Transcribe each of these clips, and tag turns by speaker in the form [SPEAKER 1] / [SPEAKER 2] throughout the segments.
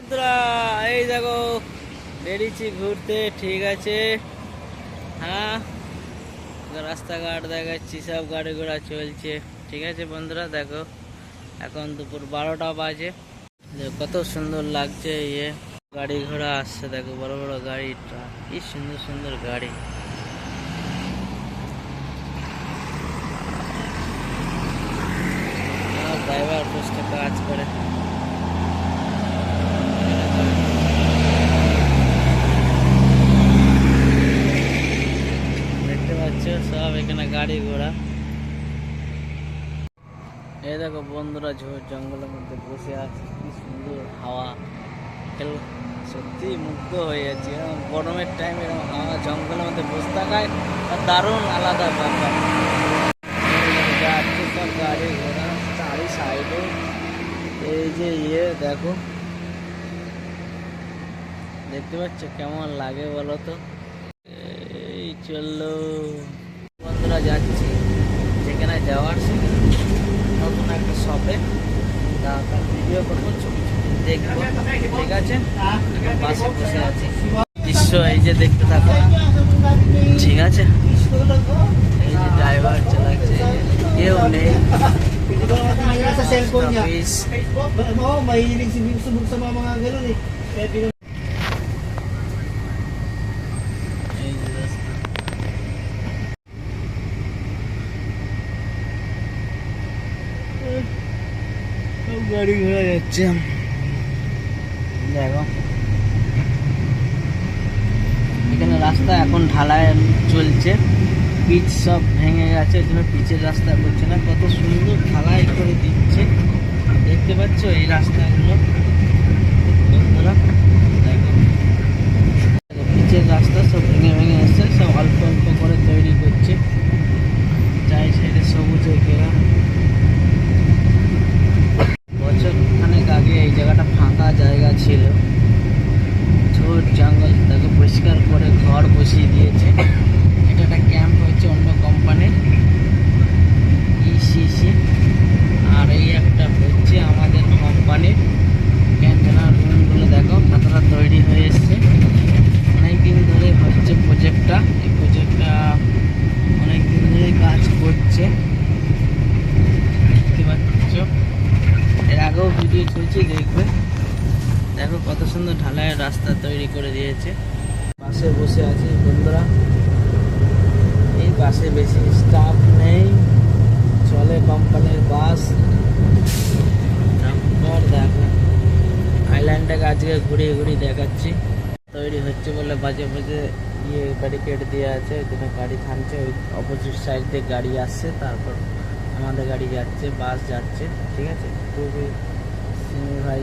[SPEAKER 1] বন্ধুরা, এই দেখো, বেরিয়েছি ঘুরতে, ঠিক আছে? হ্যাঁ? রাস্তাঘাট দেখাচ্ছি, সব গাড়ি ঘোড়া চলছে, ঠিক আছে বন্ধুরা? দেখো, এখন দুপুর বারোটা বাজে। কত সুন্দর লাগছে ইয়ে গাড়ি ঘোড়া আসছে, দেখো, বড় বড় গাড়ি কি সুন্দর সুন্দর গাড়ি। ড্রাইভার কাজ করে দেখতে পাচ্ছ সব এখানে গাড়ি ঘোড়া এই দেখো বন্ধুরা ঝোড় জঙ্গলের মধ্যে বসে আছে, কি সুন্দর হাওয়া। খেল সত্যি মুগ্ধ হয়ে যাচ্ছি গরমের টাইম এরকম হাওয়া জঙ্গলের মধ্যে বসে থাকায় দারুণ আলাদা ব্যাপার। গাড়ি ঘোড়া, চারি সাইডে এই যে ইয়ে দেখো। দেখতে পাচ্ছ কেমন লাগে বলো তো? এই চলল যাচ্ছি যেখানে যাওয়ার নতুন একটা শপে তারপর ভিডিও করব ছবি দেখব ঠিক আছে বাসে বসে আছি দৃশ্য এই যে দেখতে থাকো ঠিক আছে এই যে ড্রাইভার চালাচ্ছে কেউ নেই
[SPEAKER 2] sa cellphone niya. Oo, mahilig si subok sa mga mga ganun eh. Kaya pinag-
[SPEAKER 1] এই যে রাস্তা সব গাড়ি ঘোড়া যাচ্ছে। দেখো। এখানে রাস্তা এখন ঢালাই চলছে। পিচ সব ভেঙে গেছে জন্য পিচের রাস্তা করছে না। কত সুন্দর ঢালাই করে দিচ্ছে। দেখতে পাচ্ছ এই রাস্তাগুলো? বন্ধুরা পিচের রাস্তা সব ভেঙে ভেঙে এসছে, সব অল্প অল্প করে তৈরি করছে। চাই সাইডে সবুজ হয়ে গেলাম বছর খানেক আগে এই জায়গাটা ফাঁকা জায়গা ছিল ঝোড় জঙ্গল তাকে পরিষ্কার করে ঘর বসিয়ে দিয়েছে এটা একটা ক্যাম্প হচ্ছে অন্য কোম্পানির ইসিসি আর এই একটা হচ্ছে আমাদের কোম্পানির ক্যান্টেনার রুমগুলো দেখো কতটা তৈরি হয়ে এসছে অনেক দিন ধরে হচ্ছে প্রজেক্টটা এই প্রজেক্টটা অনেক দিন ধরে কাজ করছে দেখতে পাচ্ছ? এর আগেও ভিডিও চলছে, দেখবে। দেখো কত সুন্দর ঢালাইয়ের রাস্তা তৈরি করে দিয়েছে। বাসে বসে আছি বন্ধুরা। এই বাসে বেশি স্টাফ নেই। চলে কোম্পানির বাস তারপর দেখো আইল্যান্ডটাকে আজকে ঘুরিয়ে ঘুরিয়ে দেখাচ্ছি। তৈরি হচ্ছে বলে বাজে বাজে ইয়ে ব্যারিকেড দেওয়া আছে ওই জন্য গাড়ি থামছে, ওই অপোজিট সাইড দিয়ে গাড়ি আসছে, তারপর আমাদের গাড়ি যাচ্ছে বাস যাচ্ছে, ঠিক আছে? খুবই ভাই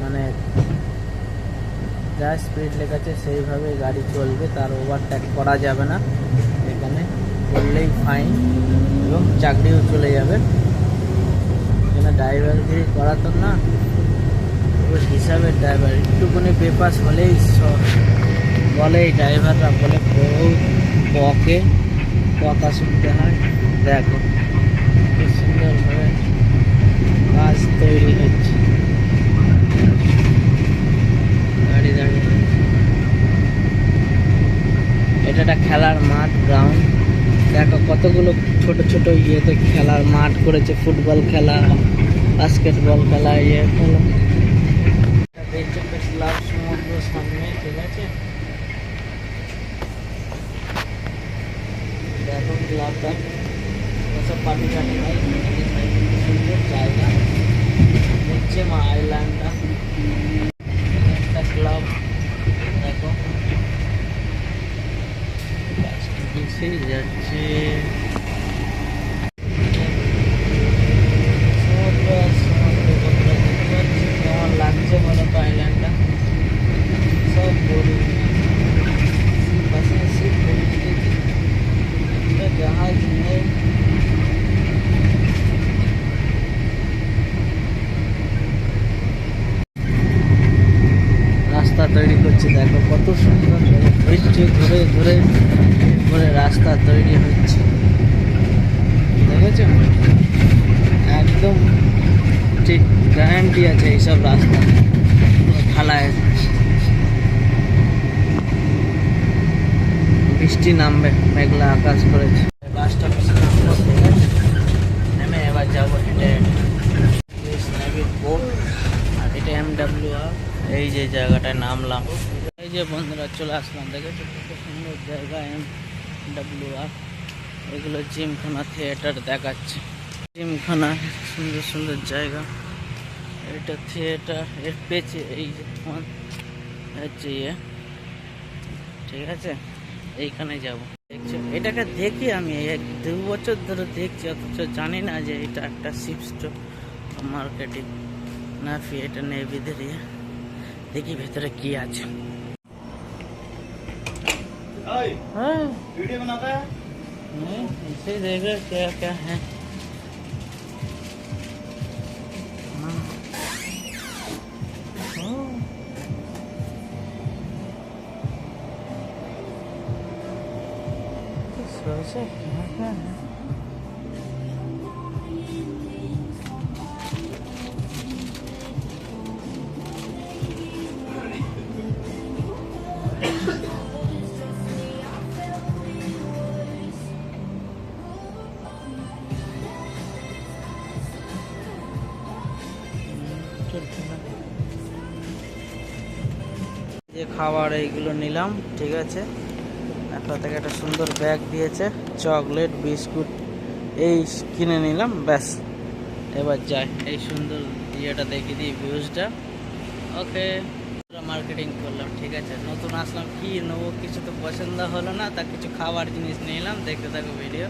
[SPEAKER 1] মানে যা স্পিড লেখাচ্ছে সেইভাবে গাড়ি চলবে, তার ওভারটেক করা যাবে না। এখানে করলেই ফাইন এবং চাকরিও চলে যাবে। এখানে ড্রাইভারগিরি করা তো না ওই হিসাবের ড্রাইভার একটুখানি বেপাস হলেই বলে এই ড্রাইভাররা বলে বহু বকে, কথা শুনতে হয়। দেখো, কি সুন্দরভাবে কাজ তৈরি হচ্ছে। গাড়ি দাঁড়িয়ে এটা একটা খেলার মাঠ গ্রাউন্ড দেখো, কতগুলো ছোট ছোট ইয়েতে খেলার মাঠ করেছে, ফুটবল খেলা, বাস্কেটবল খেলা ইয়ে খেলা এটা দেখছে বেশ লাভ সমুদ্র সামনে ঠিক আছে ক্লাবটা সব পার্টি টাটি এ সুন্দর জায়গা দেখছে মা আইল্যান্ডটা একটা ক্লাব দেখো যাচ্ছে সমুদ্র আর সমুদ্র বন্ধুরা দেখতে পাচ্ছি কেমন লাগছে বলো তো আইল্যান্ডটা সব গরু পাশে শিপ গরু দিয়েছে একটা জাহাজ নেই রাস্তা তৈরি করছে। দেখো কত সুন্দর ধৈর্য ধরে ধরে ধরে রাস্তা তৈরি হচ্ছে। দেখেছ? একদম ঠিক গ্যারান্টি আছে এইসব রাস্তা। খালায় বৃষ্টি নামবে, মেঘলা আকাশ করেছে। এই যে জায়গাটায় নামলাম। এই যে বন্ধুরা চলে আসলাম, দেখেছ কত সুন্দর জায়গা, এম ডাব্লিউ আর। এগুলো জিমখানা থিয়েটার দেখাচ্ছে। জিমখানা, সুন্দর সুন্দর জায়গা। এটা থিয়েটার, এর পেছে এই যে তোমার হচ্ছে ইয়ে। ঠিক আছে? এইখানে যাব। দেখছ? এটাকে দেখি আমি এক দু বছর ধরে দেখছি, অথচ জানি না যে এটা একটা শিপস্ট মার্কেটিং না ফি এটা নেই, ভিতরে। দেখি ভেতরে কি আছে হ্যাঁ
[SPEAKER 2] वीडियो बनाता है
[SPEAKER 1] नहीं इसे देख रहे क्या क्या है हाँ। ओह। तो सोचा क्या क्या है যে খাবার এইগুলো নিলাম, ঠিক আছে? একটা থেকে একটা সুন্দর ব্যাগ দিয়েছে চকলেট বিস্কুট এই কিনে নিলাম, ব্যাস। এবার যাই, এই সুন্দর ইয়েটা দেখে দিই ভিউজটা ওকে মার্কেটিং করলাম, ঠিক আছে? নতুন আসলাম, কি নেব, কিছু তো পছন্দ হলো না, তা কিছু খাবার জিনিস নিলাম, দেখতে থাকো ভিডিও